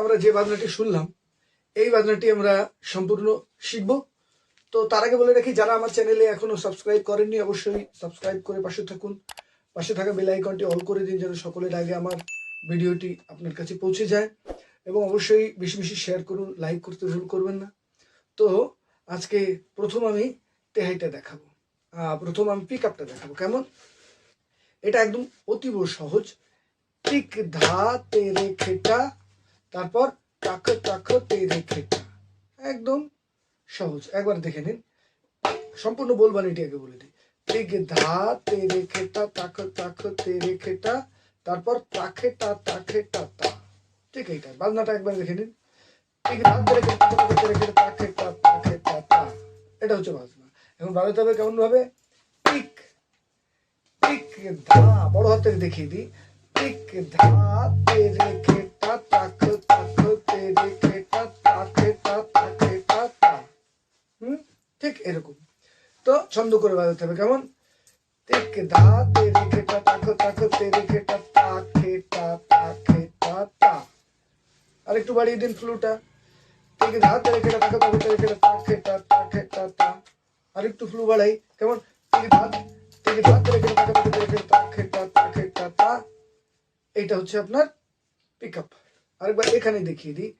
আমরা যে বাজনাটি শুনলাম, এই বাজনাটি আমরা সম্পূর্ণ শিখব। তো তার আগে বলে রাখি, যারা আমার চ্যানেলে এখনও সাবস্ক্রাইব করেননি, অবশ্যই সাবস্ক্রাইব করে পাশে থাকুন। পাশে থাকা বেল আইকনটি অল করে দিন, যেন সকলের আগে আমার ভিডিওটি আপনার কাছে পৌঁছে যায়। এবং অবশ্যই বেশি বেশি শেয়ার করুন লাইক করতে ভুল করবেন না। তো আজকে প্রথম আমি তেহাইটা দেখাবো। প্রথম আমি পিক আপটা দেখাবো, কেমন? এটা একদম অতীব সহজ। টিক ধা তেরে খেটা তারপর টাক টাক তেরে খেটা একদম সহজ। একবার দেখে নিন। সম্পূর্ণ বলবানিটি আগে বলে দিই। টিক ধা তেরে খেটা তাক তাক তেরে খেটা তারপর তাকে টা তাকে টা, তা। ঠিক এইটা। বাজনাটা একবার দেখে নিন। টিক ধা তেরে খেটা তাক তেরে তা। এটা হচ্ছে বাজনা। এখন বাজাতে হবে কেমন ভাবে টিক। টিক ধা। বড় হাতের দেখিয়ে দিই। টিক ধা তেরে খেটা এরকম তো ছন্দ করে বাজাতে হবে কেমন ধা তেরে খেটা তাক তাক তেরে খেটা তাকে টা তাকে টা তা আর একটু বাড়িয়ে দিন ফ্লুটা টিক ধা তেরে খেটা তাক তাক তেরে খেটা তাকে টা তাকে টা তা আর একটু ফ্লু বাড়াই কেমন টিক ধা টিক ধা তেরে খেটা তাক তাক তেরে খেটা তাকে তাকে তা এইটা হচ্ছে আপনার পিক আপ আরেকবার এখানে দেখিয়ে দিই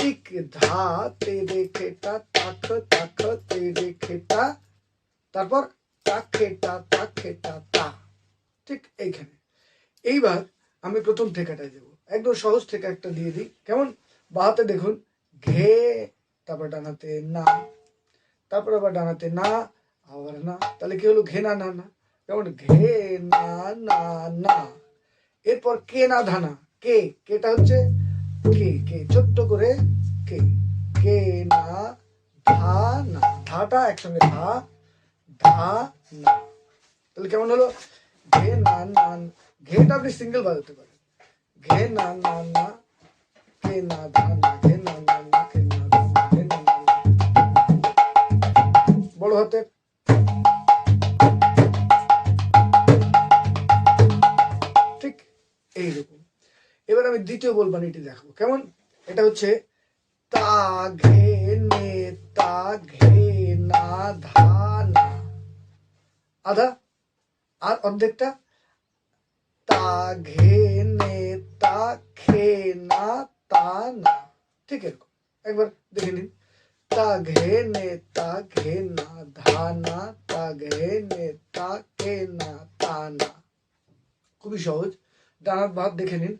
টিক ধা তেরে খেটা তাক তাক তেরে খেটা তারপর তাক খেটা তাক খেটা তা ঠিক এইখানে এইবার আমি প্রথম ঠেকাটায় দেবো। একদম সহজ ঠেকা একটা দিয়ে দিই। কেমন? বাহাতে দেখুন, ঘে, তারপর ডানাতে না, তারপর আবার ডানাতে না, আবার না। তাহলে কি হলো? ঘে, না না না। কেমন? ঘে, না না না। এরপর কে, না ধানা কে? কেটা হচ্ছে? কে কে? ছোট্ট করে কে? কে না, ধা না। ধাটা একসঙ্গে ধা ধা না। তাহলে কেমন হলো? ঘে না না ঘেটা আপনি সিঙ্গেল বাজাতে পারেন। ঘে না না না। কে না, ধা না। ঘে না না না। কে না। বড় হাতের দ্বিতীয় বলবানিটি দেখাবো। কেমন? এটা হচ্ছে তা ঘে নে, তা ঘে না, ধা না। আধা। আর অর্ধেকটা তা ঘে নে, তা খে না, তা না। ঠিক এরকম। একবার দেখে নিন। তা ঘে নে, তা ঘে না, ধা না, তা ঘে নে, তা কে না, তা না। খুবই সহজ। ডানার ভাত দেখে নিন।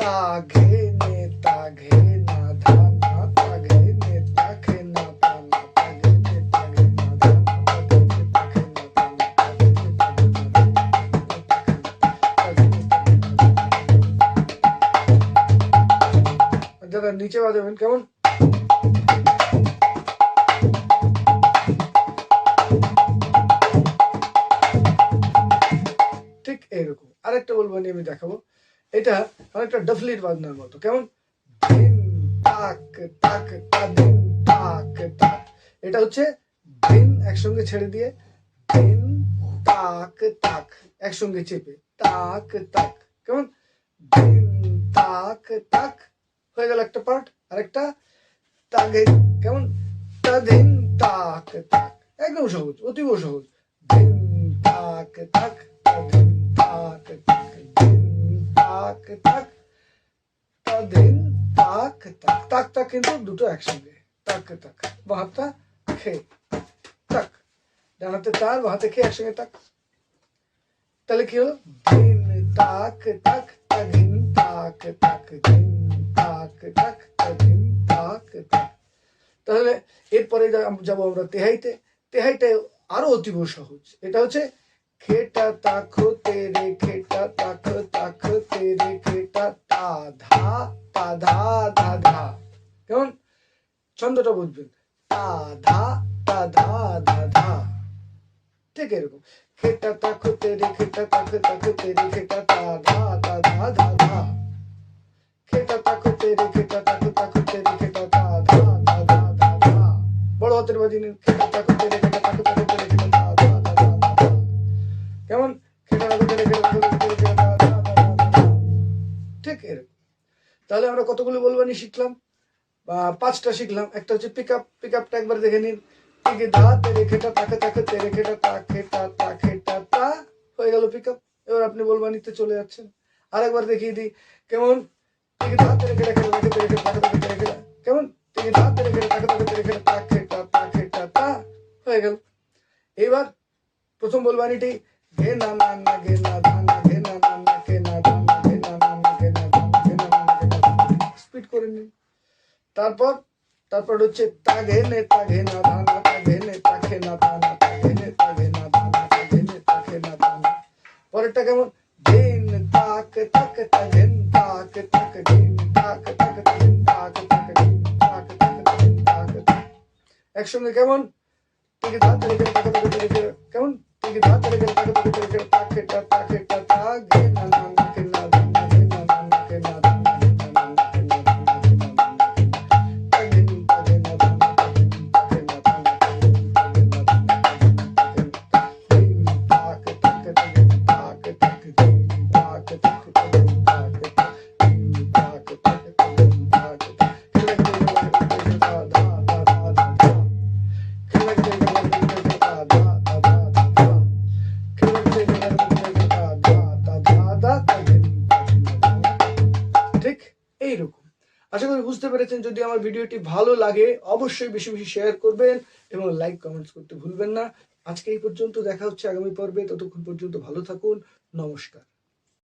তা ঘে নে তা ঘে না ধা না তা ঘে নে তা খে না তা না তা ঘে নে তা ঘে না ধা না তা ঘে নে তা খে না তা না তা ঘে নে তা ঘে না ধা না তা ঘে নে তা ঘে না আর যারা নিচে বাজাবেন কেমন ঠিক এইরকম আরেকটা বলব নিয়ে আমি দেখাবো এটা অনেকটা ডফলির বাজনার মতো। কেমন? দিন তাক তাক, তা তাক তাক। এটা হচ্ছে দিন একসঙ্গে ছেড়ে দিয়ে দিন তাক তাক একসঙ্গে চেপে, তাক তাক। কেমন? দিন তাক তাক। হয়ে গেল একটা পার্ট, আরেকটা তাগে কেমন? তা দিন তাক তাক। একদম সহজ, অতীব সহজ। দিন তাক তাক তা দিন তাক। তাক দিন তাক তা দিন, তাক তাক তাক তাক কিন্তু দুটো একসঙ্গে। তাক তাক বাহাতটা খে, তাক। ডানাতে তার বাহাতে খে একসঙ্গে, তাক। তাহলে কি হলো? দিন, তাক তাক তাদিন তাক তাক, দিন, তাক তাক তাদিন তাক তাক। তাহলে এরপরে যাব আমরা তেহাইতে। তেহাইটায় আরও অতীব সহজ। এটা হচ্ছে, খেটা তাকো তেরে খেটা তাক তাক তেরে ধা তা ধা ধা ধা কেমন? ছন্দটা বুঝবেন। তা ধা তা ধা ধা ধা ঠিক এরকম। খেটা, তাক, তেরে, খেটা, তাক তাক, তেরে, খেটা তা ধা তা ধা ধা ধা খেটা, তাক, তেরে, খেটা, তাক তাক, তেরে, খেটা তা ধা ধা ধা ধা ধা বড় হাতের বাজি নিন। খেটা, তাক, তেরে, খেটা তাহলে আমরা কতগুলো বলবানি শিখলাম? বা পাঁচটা শিখলাম। একটা হচ্ছে পিক আপ পিক আপটা একবার দেখে নিন। টিকে তেরে খেটা তাকে তাকে খেটা তা তা হয়ে গেল পিক আপ এবার আপনি বলবানিতে চলে যাচ্ছেন। আরেকবার দেখিয়ে দিই। কেমন? তাকে তাকে কেমন? খেটা তা হয়ে গেল। এবার প্রথম বলবানিটি ঘে না না না ঘে না করে নিন তারপর তারপর হচ্ছে তা ঘে নে তা ঘে না ধা না তা ঘে নে তা না ধা না তা ঘে নে তা ঘে না ধা না তা ঘে নে তা না ধা না পরেরটা কেমন দিন তাক তাক তা ঘেন তাক তাক দিন তাক তাক দিন তাক তাক দিন তাক তাক দিন তাক তাক। একসঙ্গে কেমন টিকে ধা তেরে গেলে তাকে তাকে গেলে কেমন টিকে ধা তেরে গেলে তাকে তাকে তেরে গেলে তা এইরকম। আশা করি বুঝতে পেরেছেন, যদি আমার ভিডিওটি ভালো লাগে, অবশ্যই বেশি বেশি শেয়ার করবেন এবং লাইক কমেন্টস করতে ভুলবেন না। আজকে এই পর্যন্ত, দেখা হচ্ছে আগামী পর্বে। ততক্ষণ পর্যন্ত ভালো থাকুন। নমস্কার।